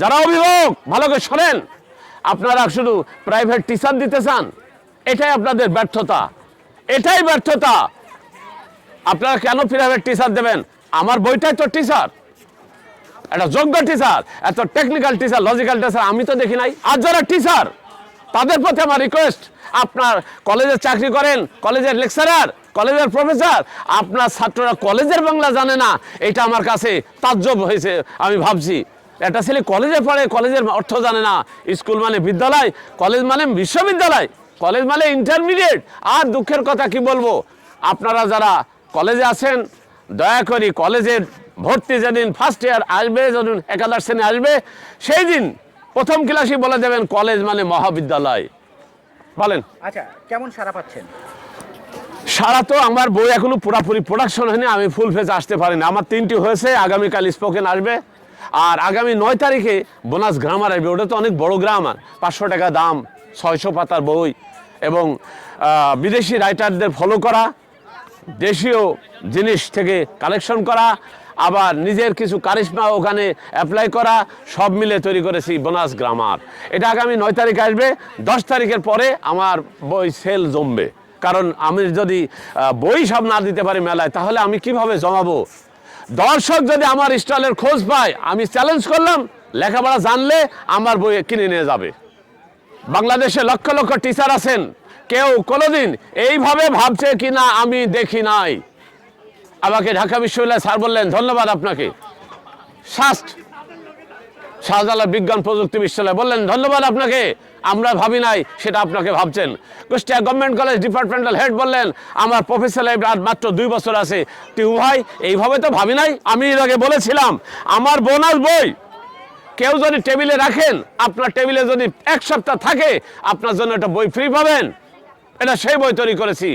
যারা অভিভাবক, ভালো করে শোনেন। আপনারা শুধু প্রাইভেট টিচার দিতে চান, এটাই আপনাদের ব্যর্থতা। এটাই ব্যর্থতা। আপনারা কেন প্রাইভেট টিচার দেবেন? আমার বইটাই তো টিচার একটা যোগ্য টিচার এত টেকনিক্যাল টিচার লজিক্যাল টিচার আমি তো দেখি নাই। আর যারা টিচার তাদের প্রতি আমার রিকোয়েস্ট আপনার কলেজে চাকরি করেন কলেজের লেকচারার কলেজের প্রফেসর আপনার ছাত্ররা কলেজের বাংলা জানে না, এটা আমার কাছে তাজ্জব হয়েছে, আমি ভাবছি। একটা ছেলে কলেজে পড়ে কলেজের অর্থ জানে না। স্কুল মানে বিদ্যালয় কলেজ মানে বিশ্ববিদ্যালয় কলেজ মানে ইন্টারমিডিয়েট আর দুঃখের কথা কি বলব? আপনারা যারা কলেজে আছেন দয়া করি কলেজের ভর্তি যেদিন ফার্স্ট ইয়ার আসবে যেদিন একাদশ শ্রেণি আসবে সেই দিন প্রথম ক্লাসই বলে দেবেন কলেজ মানে মহাবিদ্যালয়। বলেন। আচ্ছা কেমন সারা পাচ্ছেন? সারা তো আমার বই এখনও পুরাপুরি প্রোডাকশন হয়নি আমি ফুল ফেজ আসতে পারিনি। আমার তিনটি হয়েছে আগামীকাল স্পোকেন আসবে। আর আগামী নয় তারিখে বোনাস গ্রামার আসবে। ওটা তো অনেক বড় গ্রামার। পাঁচশো টাকা দাম, ছয়শো পাতার বই এবং বিদেশি রাইটারদের ফলো করা, দেশীয় জিনিস থেকে কালেকশন করা, আবার নিজের কিছু কারিশমা ওখানে অ্যাপ্লাই করা, সব মিলে তৈরি করেছি বোনাস গ্রামার। এটা আগামী নয় তারিখ আসবে। দশ তারিখের পরে আমার বই সেল জমবে। কারণ আমি যদি বই সব না দিতে পারি মেলায়, তাহলে আমি কীভাবে জমাবো? দর্শক যদি আমার স্টলের খোঁজ পায়, আমি চ্যালেঞ্জ করলাম, লেখাপড়া জানলে আমার বই কিনে নিয়ে যাবে। বাংলাদেশে লক্ষ লক্ষ টিচার আছেন, কেউ কোনোদিন এইভাবে ভাবছে কি না আমি দেখি নাই। আমাকে ঢাকা বিশ্ববিদ্যালয় স্যার বললেন, ধন্যবাদ আপনাকে। শাস্ট শাহজালাল বিজ্ঞান প্রযুক্তি বিশ্ববিদ্যালয় বললেন, ধন্যবাদ আপনাকে, আমরা ভাবি নাই সেটা আপনাকে ভাবছেন। Kushtia government college departmental head বললেন, আমার প্রফেসর লাইফ আর মাত্র দুই বছর আছে। টিউ ভাই, এইভাবে তো ভাবি নাই? আমি এর আগে বলেছিলাম, আমার বোনাস বই, কেউ যদি টেবিলে রাখেন, আপনার টেবিলে যদি এক সপ্তাহ থাকে, আপনার জন্য একটা বই ফ্রি পাবেন। এটা সেই বই তৈরি করেছি।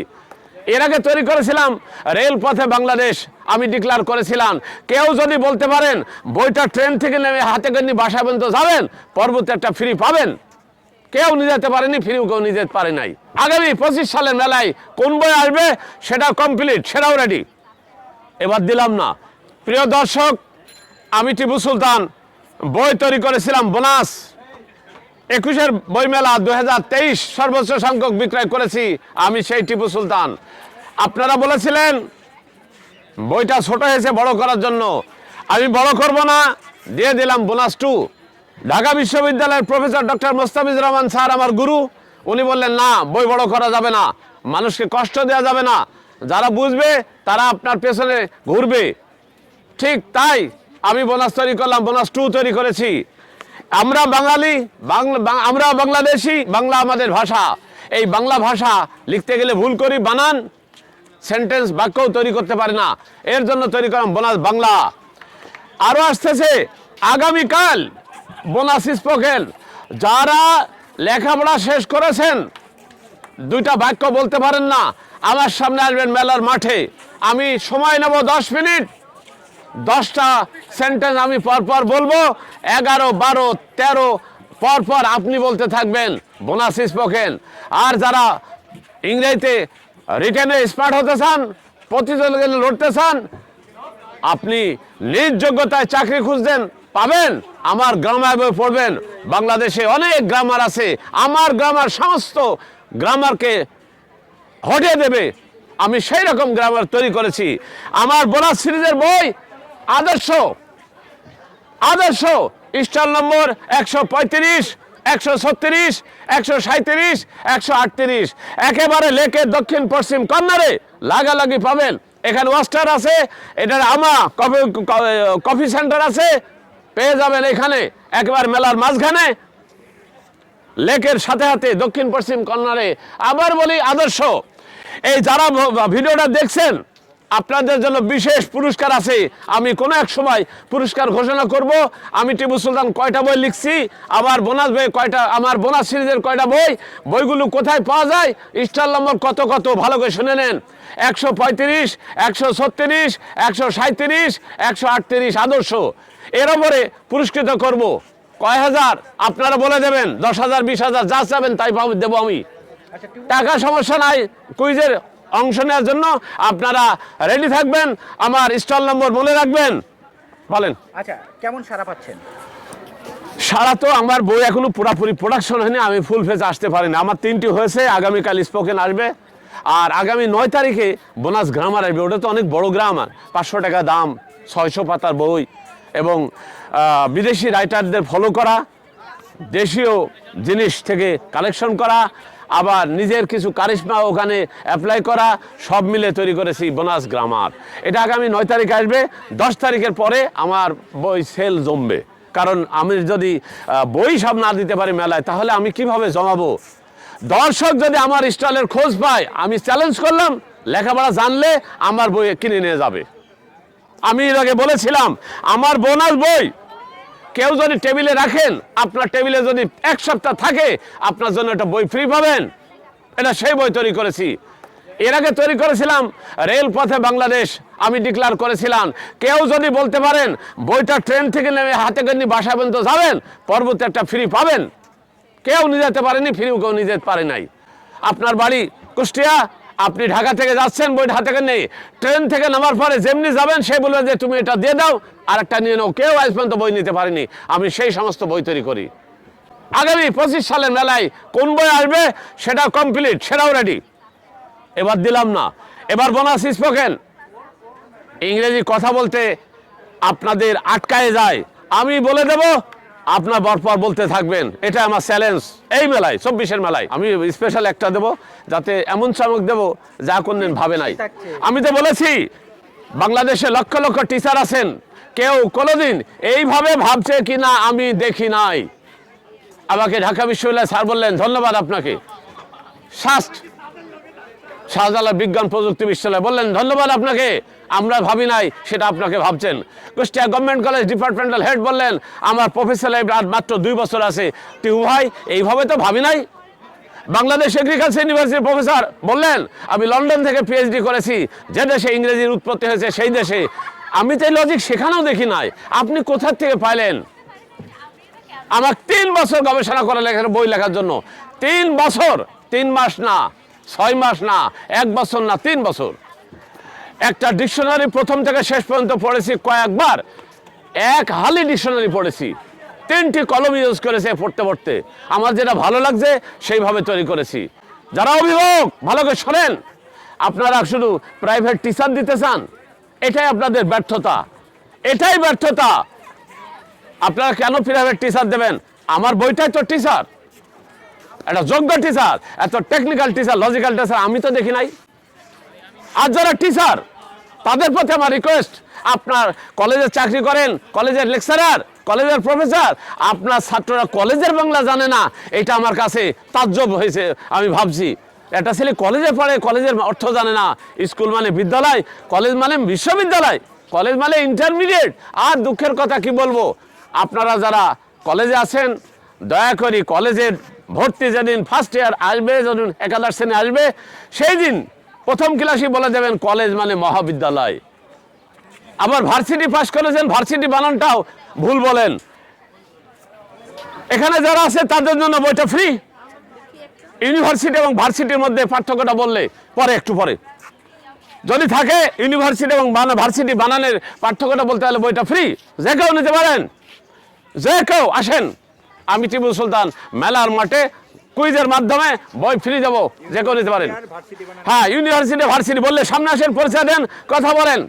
এর আগে তৈরি করেছিলাম রেলপথে বাংলাদেশ, আমি ডিক্লার করেছিলাম। কেউ যদি বলতে পারেন, বইটা ট্রেন থেকে নেমে হাতে করে বাসা পর্যন্ত যাবেন পর্বতে একটা ফ্রি পাবেন। কেউ নিয়ে যেতে পারেনি, ফ্রিও কেউ নিয়ে যেতে পারে নাই। আগামী পঁচিশ সালের মেলায় কোন বই আসবে, সেটা কমপ্লিট সেটাও রেডি এবার দিলাম না। প্রিয় দর্শক, আমি টিপু সুলতান, বই তৈরি করেছিলাম, বোনাস। একুশের বইমেলা দু হাজার তেইশ সর্বোচ্চ সংখ্যক বিক্রয় করেছি আমি সেই টিপু সুলতান। আপনারা বলেছিলেন, বইটা ছোট হয়েছে বড় করার জন্য। আমি বড় করব না, দিয়ে দিলাম বোনাস টু। ঢাকা বিশ্ববিদ্যালয়ের professor doctor Mostafizur Rahman sir, আমার গুরু, উনি বললেন, না, বই বড় করা যাবে না। মানুষকে কষ্ট দেওয়া যাবে না। যারা বুঝবে, তারা আপনার পেছনে ঘুরবে। ঠিক তাই আমি বোনাস তৈরি করলাম, বোনাস টু তৈরি করেছি। আমরা বাঙালি আমরা বাংলাদেশি, বাংলা আমাদের ভাষা। এই বাংলা ভাষা লিখতে গেলে ভুল করি, বানান সেন্টেন্স বাক্যও তৈরি করতে পারে না। এর জন্য তৈরি করলাম বোনাস বাংলা। আরও আসতেছে, আগামীকাল বোনাস স্পোকেন। যারা লেখাপড়া শেষ করেছেন, দুইটা বাক্য বলতে পারেন না। আমার সামনে আসবেন মেলার মাঠে। আমি সময় নেব দশ মিনিট। দশটা সেন্টেন্স আমি পরপর বলব। এগারো, বারো, তেরো, পরপর আপনি বলতে থাকবেন, বোনাস স্পোকেন। আর যারা ইংরেজিতে রিটেনে স্মার্ট হতে চান, প্রতিযোগিতা লড়তে চান, আপনি নিজ যোগ্যতায় চাকরি খুঁজছেন পাবেন। আমার গ্রামার বই পড়বেন। বাংলাদেশে অনেক গ্রামার আছে। আমার গ্রামার সমস্ত গ্রামারকে হটিয়ে দেবে। আমি সেই রকম গ্রামার তৈরি করেছি। আমার বোনাস সিরিজের বই আদর্শ। আদর্শ। স্টল নম্বর একশো পঁয়ত্রিশ, একশো ছত্রিশ, একশো সাঁত্রিশ একশো আটত্রিশ। একেবারে লেকের দক্ষিণ পশ্চিম কর্নারে লাগালাগি পাবেন। এখানে ওয়াস্টার আছে, এটার আমা কফি কফি সেন্টার আছে। পেয়ে যাবেন এখানে, একেবারে মেলার মাঝখানে। লেকের সাথে সাথে দক্ষিণ পশ্চিম কর্নারে। আবার বলি আদর্শ। এই যারা ভিডিওটা দেখছেন আপনাদের জন্য বিশেষ পুরস্কার আছে। আমি কোনো এক সময় পুরস্কার ঘোষণা করব। আমি টিপু সুলতান কয়টা বই লিখছি? আমার বোনাস বই কয়টা? আমার বোনাস সিরিজের কয়টা বই? বইগুলো কোথায় পাওয়া যায়? স্টার নম্বর কত কত? ভালো করে শুনে নেন। একশো পঁয়ত্রিশ, একশো ছত্রিশ, একশো সাঁত্রিশ একশো আটত্রিশ আদর্শ। এর ওপরে পুরস্কৃত করব। কয় হাজার? আপনারা বলে দেবেন। দশ হাজার, বিশ হাজার, যা চাবেন তাই দেবো আমি। টাকা সমস্যা নাই। কুইজের অংশ নেওয়ার জন্য আপনারা রেডি থাকবেন। আমার স্টল নম্বর মনে রাখবেন। বলেন। আচ্ছা কেমন সারা পাচ্ছেন? সারা তো আমার বই এখনও পুরাপুরি প্রোডাকশন হয়নি আমি ফুল ফেজ আসতে পারিনি। আমার তিনটি হয়েছে আগামীকাল স্পোকেন আসবে। আর আগামী নয় তারিখে বোনাস গ্রামার আসবে। ওটা তো অনেক বড় গ্রামার পাঁচশো টাকা দাম ছয়শো পাতার বই। এবং বিদেশি রাইটারদের ফলো করা দেশীয় জিনিস থেকে কালেকশন করা, আবার নিজের কিছু কারিশমা ওখানে অ্যাপ্লাই করা, সব মিলে তৈরি করেছি বোনাস গ্রামার এটা আগামী নয় তারিখ আসবে, দশ তারিখের পরে আমার বই সেল জমবে। কারণ আমি যদি বই সব না দিতে পারি মেলায়, তাহলে আমি কীভাবে জমাবো? দর্শক যদি আমার স্টলের খোঁজ পায়, আমি চ্যালেঞ্জ করলাম, লেখাপড়া জানলে আমার বই কিনে নিয়ে যাবে। আমি এর আগে বলেছিলাম, আমার বোনাস বই কেউ যদি টেবিলে রাখেন, আপনার টেবিলে যদি এক সপ্তাহ থাকে, আপনার জন্য একটা বই ফ্রি পাবেন। এটা সেই বই তৈরি করেছি। এর আগে তৈরি করেছিলাম রেলপথে বাংলাদেশ, আমি ডিক্লার করেছিলাম। কেউ যদি বলতে পারেন, বইটা ট্রেন থেকে নেমে হাতে করে বাসা পর্যন্ত যাবেন, পরবর্তী একটা ফ্রি পাবেন। কেউ নিয়ে যেতে পারেনি ফ্রিও কেউ নিয়ে যেতে পারে নাই। আপনার বাড়ি কুষ্টিয়া আপনি ঢাকা থেকে যাচ্ছেন বইটা হাতে করে নেই। ট্রেন থেকে নামার পরে যেমনি যাবেন, সে বলবেন যে তুমি এটা দিয়ে দাও আর একটা নিয়ে নাও। কেউ আজ পর্যন্ত বই নিতে পারেনি। আমি সেই সমস্ত বই তৈরি করি। আগামী পঁচিশ সালের মেলায় কোন বই আসবে, সেটা কমপ্লিট সেটাও রেডি এবার দিলাম না। এবার বোনাস স্পোকেন ইংরেজি কথা বলতে আপনাদের আটকায় যায়। আমি বলে দেব আপনার বরপর বলতে থাকবেন এটা আমার চ্যালেঞ্জ এই মেলায় চব্বিশের মেলায় আমি স্পেশাল একটা দেব যাতে এমন চমক দেব যা কোনদিন ভাবে নাই। আমি তো বলেছি বাংলাদেশে লক্ষ লক্ষ টিচার আছেন কেউ কোনোদিন এইভাবে ভাবছে কিনা আমি দেখি নাই। আমাকে ঢাকা বিশ্ববিদ্যালয় স্যার বললেন ধন্যবাদ আপনাকে। শাস্ট শাহজালাল বিজ্ঞান প্রযুক্তি বিশ্ববিদ্যালয় বললেন ধন্যবাদ আপনাকে। আমরা ভাবি নাই, সেটা আপনাকে ভাবছেন। Kushtia government college departmental head বললেন, আমার প্রফেসর লাইফ আর মাত্র দুই বছর আছে। টিউ ভাই, এইভাবে তো ভাবি নাই? বাংলাদেশ এগ্রিকালচার ইউনিভার্সিটির প্রফেসর বললেন, আমি লন্ডন থেকে পিএইচডি করেছি, যে দেশে ইংরেজির উৎপত্তি হয়েছে, সেই দেশে। আমি তো এই লজিক সেখানেও দেখি নাই। আপনি কোথার থেকে পাইলেন? আমার তিন বছর গবেষণা করা লেখার বই লেখার জন্য। তিন বছর, তিন মাস না, ছয় মাস না, এক বছর না, তিন বছর। একটা ডিকশনারি প্রথম থেকে শেষ পর্যন্ত পড়েছি কয়েকবার। এক হালি ডিকশনারি পড়েছি। তিনটি কলম ইউজ করেছে পড়তে পড়তে। আমার যেটা ভালো লাগছে, সেইভাবে তৈরি করেছি। যারা অভিভাবক, ভালো করে শোনেন। আপনারা শুধু প্রাইভেট টিচার দিতে চান, এটাই আপনাদের ব্যর্থতা। এটাই ব্যর্থতা। আপনারা কেন প্রাইভেট টিচার দেবেন? আমার বইটাই তো টিচার একটা যোগ্য টিচার এত টেকনিক্যাল টিচার লজিক্যাল টিচার আমি তো দেখি নাই। আর যারা টিচার তাদের প্রতি আমার রিকোয়েস্ট আপনার কলেজে চাকরি করেন, কলেজের লেকচারার কলেজের প্রফেসর আপনার ছাত্ররা কলেজের বাংলা জানে না, এটা আমার কাছে তাজ্জব হয়েছে, আমি ভাবছি। একটা ছেলে কলেজে পড়ে, কলেজের অর্থ জানে না, স্কুল মানে বিদ্যালয়, কলেজ মানে বিশ্ববিদ্যালয়, কলেজ মানে ইন্টারমিডিয়েট আর দুঃখের কথা কি বলব? আপনারা যারা কলেজে আছেন, দয়া করি কলেজের ভর্তি যেদিন ফার্স্ট ইয়ার আসবে, যেদিন একাদশ শ্রেণি আসবে, সেই দিন প্রথম ক্লাসই বলে দেবেন, কলেজ মানে মহাবিদ্যালয়। আবার ভার্সিটি পাস করেছেন, ভার্সিটি বানানটাও ভুল বলেন। এখানে যারা আছে, তাদের জন্য বইটা ফ্রি ইউনিভার্সিটি এবং ভার্সিটির মধ্যে পার্থক্যটা বললে পরে একটু পরে। যদি থাকে ইউনিভার্সিটি এবং ভার্সিটি বানানের পার্থক্যটা বলতে হলে বইটা ফ্রি যে কেউ নিতে পারেন। যে কেউ আসেন। আমি টিপু সুলতান, মেলার মাঠে কুইজের মাধ্যমে বই ফ্রি দেবো যে কেউ দিতে পারেন। হ্যাঁ ইউনিভার্সিটি ভার্সিটি বললে সামনে আসেন পরিচয় দেন কথা বলেন।